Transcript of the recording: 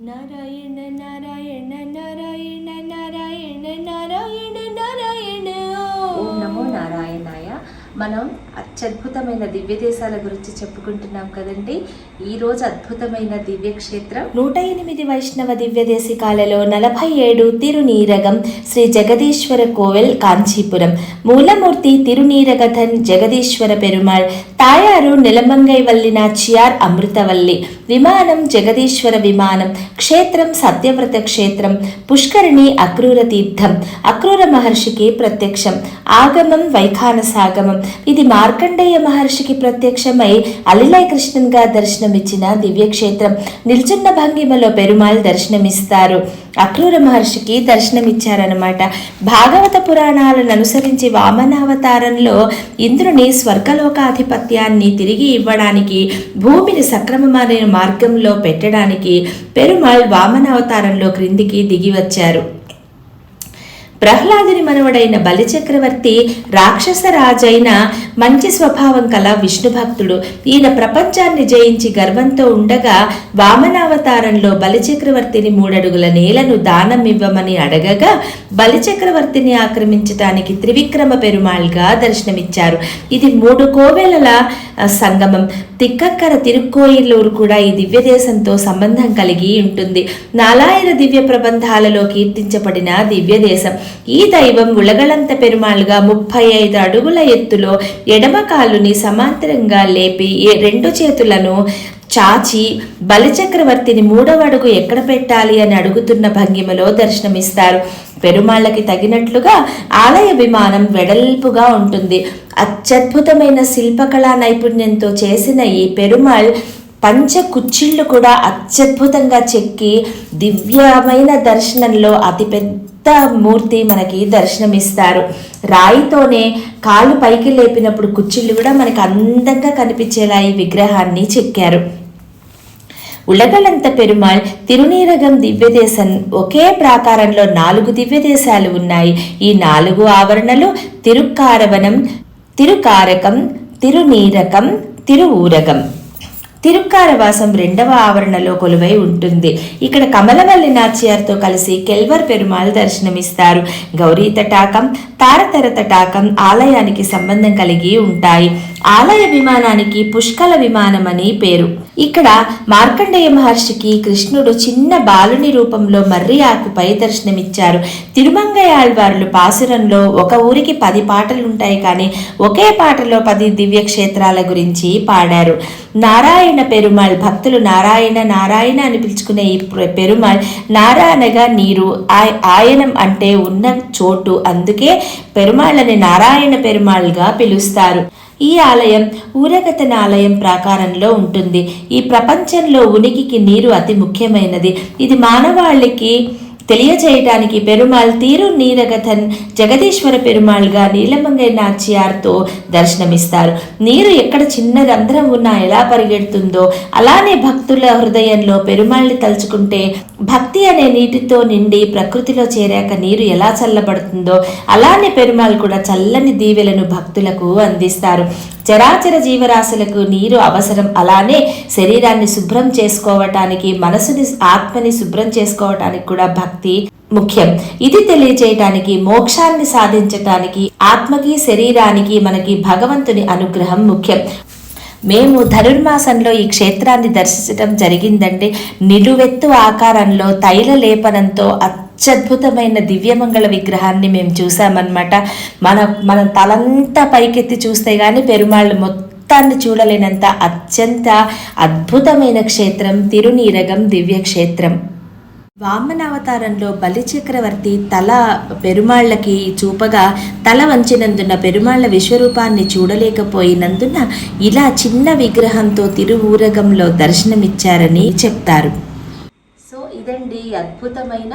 నారాయణ నారాయణ నారాయణ నారాయణ నారాయణ నారాయణ ఓం నమో నారాయణాయ మనం అత్యద్భుతమైన దివ్య దేశాల గురించి చెప్పుకుంటున్నాం కదండి. ఈ రోజు అద్భుతమైన దివ్య క్షేత్రం నూట ఎనిమిది వైష్ణవ దివ్య దేశికాలలో నలభై ఏడు తిరునీరగం శ్రీ జగదీశ్వర కోవెల్ కాంచీపురం. మూలమూర్తి తిరునీరగథన్ జగదీశ్వర పెరుమాళ్ తాయారు నిలమంగై వల్లిన చియార్ అమృతవల్లి. విమానం జగదీశ్వర విమానం క్షేత్రం సత్యవ్రత క్షేత్రం పుష్కరిణి అక్రూర తీర్థం అక్రూర మహర్షికి ప్రత్యక్షం ఆగమం వైఖానసాగమం ఇది మార్కండేయ మహర్షికి ప్రత్యక్షమై అలిలయ కృష్ణన్గా దర్శనమిచ్చిన దివ్యక్షేత్రం. నిల్చున్న భంగిమలో పెరుమాల్ దర్శనమిస్తారు. అక్రూర మహర్షికి దర్శనమిచ్చారనమాట భాగవత పురాణాలను అనుసరించి వామనావతారంలో ఇంద్రుని స్వర్గలోకాధిపత్యాన్ని తిరిగి ఇవ్వడానికి భూమిని సక్రమమైన మార్గంలో పెట్టడానికి పెరుమాళ్ వామనావతారంలో క్రిందికి దిగి వచ్చారు ప్రహ్లాదుని మనవడైన బలిచక్రవర్తి రాక్షస రాజైన మంచి స్వభావం కల విష్ణు భక్తుడు. ఈయన ప్రపంచాన్ని జయించి గర్వంతో ఉండగా వామనావతారంలో బలిచక్రవర్తిని మూడడుగుల నేలను దానం ఇవ్వమని అడగగా బలిచక్రవర్తిని ఆక్రమించటానికి త్రివిక్రమ పెరుమాళ్గా దర్శనమిచ్చారు. ఇది మూడు కోవెలల సంగమం. తిక్కక్కర తిరుక్కోయిలూరు కూడా ఈ దివ్య దేశంతో సంబంధం కలిగి ఉంటుంది. నాలాయన దివ్య ప్రబంధాలలో కీర్తించబడిన దివ్య దేశం ఈ దైవం ఉలగలంత పెరుమాళ్ళుగా ముప్పై ఐదు అడుగుల ఎత్తులో ఎడమ కాలుని సమాంతరంగా లేపి రెండు చేతులను చాచి బలిచక్రవర్తిని మూడవ అడుగు ఎక్కడ పెట్టాలి అని అడుగుతున్న భంగిమలో దర్శనమిస్తారు. పెరుమాళ్ళకి తగినట్లుగా ఆలయ విమానం వెడల్పుగా ఉంటుంది. అత్యద్భుతమైన శిల్పకళా నైపుణ్యంతో చేసిన ఈ పెరుమాళ్ పంచ కుచ్చిళ్ళు కూడా అత్యద్భుతంగా చెక్కి దివ్యమైన దర్శనంలో అతిపెద్ద మూర్తి మనకి దర్శనమిస్తారు. రాయితోనే కాళ్ళు పైకి లేపినప్పుడు కుచ్చిళ్ళు కూడా మనకు అందంగా కనిపించేలా ఈ విగ్రహాన్ని చెక్కారు. ఉలగలంత పెరుమాళ్ తిరునీరగం దివ్యదేశం ఒకే ప్రాకారంలో నాలుగు దివ్యదేశాలు ఉన్నాయి. ఈ నాలుగు ఆవరణలు తిరుక్కారవనం తిరుకారకం తిరునీరకం తిరువూరగం తిరుక్కారవాసం రెండవ ఆవరణలో కొలువై ఉంటుంది. ఇక్కడ కమలవల్లి నాచ్యార్తో కలిసి కెల్వర్ పెరుమాల్ దర్శనమిస్తారు. గౌరీ తటాకం తారతర తటాకం ఆలయానికి సంబంధం కలిగి ఉంటాయి. ఆలయ విమానానికి పుష్కల విమానం అని పేరు. ఇక్కడ మార్కండేయ మహర్షికి కృష్ణుడు చిన్న బాలుని రూపంలో మర్రి ఆకుపై దర్శనమిచ్చారు తిరుమంగయాళ్వార్లు పాసురంలో ఒక ఊరికి పది పాటలు ఉంటాయి కానీ ఒకే పాటలో పది దివ్య క్షేత్రాల గురించి పాడారు. నారాయణ పెరుమాళ్ భక్తులు నారాయణ నారాయణ అని పిలుచుకునే ఈ పెరుమాళ్ నారాయణగా నీరు ఆయనం అంటే ఉన్న చోటు అందుకే పెరుమాళ్ళని నారాయణ పెరుమాళ్గా పిలుస్తారు. ఈ ఆలయం ఊరగతన ఆలయం ప్రాకారంలో ఉంటుంది. ఈ ప్రపంచంలో ఉనికికి నీరు అతి ముఖ్యమైనది. ఇది మానవాళికి తెలియజేయటానికి పెరుమాళ్ తీరు నీరగథన్ జగదీశ్వర పెరుమాళ్గా నీలమంగై నాచ్యార్తో దర్శనమిస్తారు. నీరు ఎక్కడ చిన్న రంధ్రం ఉన్నా ఎలా పరిగెడుతుందో అలానే భక్తుల హృదయంలో పెరుమాళ్ళని తలుచుకుంటే భక్తి అనే నీటితో నిండి ప్రకృతిలో చేరాక నీరు ఎలా చల్లబడుతుందో అలానే పెరుమాళ్ కూడా చల్లని దీవెలను భక్తులకు అందిస్తారు. చరాచర జీవరాశులకు నీరు అవసరం. అలానే శరీరాన్ని శుభ్రం చేసుకోవటానికి మనసుని ఆత్మని శుభ్రం చేసుకోవటానికి కూడా భక్తి ముఖ్యం. ఇది తెలియజేయటానికి మోక్షాన్ని సాధించటానికి ఆత్మకి శరీరానికి మనకి భగవంతుని అనుగ్రహం ముఖ్యం. మేము ధనుర్మాసంలో ఈ క్షేత్రాన్ని దర్శించడం జరిగిందంటే నిలువెత్తు ఆకారంలో తైల లేపనంతో అత్యద్భుతమైన దివ్యమంగళ విగ్రహాన్ని మేము చూసామన్నమాట. మన మన తలంతా పైకెత్తి చూస్తే కానీ పెరుమాళ్ళు మొత్తాన్ని చూడలేనంత అత్యంత అద్భుతమైన క్షేత్రం తిరునీరగం దివ్య క్షేత్రం వామనావతారంలో బలిచక్రవర్తి తల పెరుమాళ్ళకి చూపగా తల వంచినందున పెరుమాళ్ళ విశ్వరూపాన్ని చూడలేకపోయినందున ఇలా చిన్న విగ్రహంతో తిరువూరగంలో దర్శనమిచ్చారని చెప్తారు. సో ఇదండి అద్భుతమైన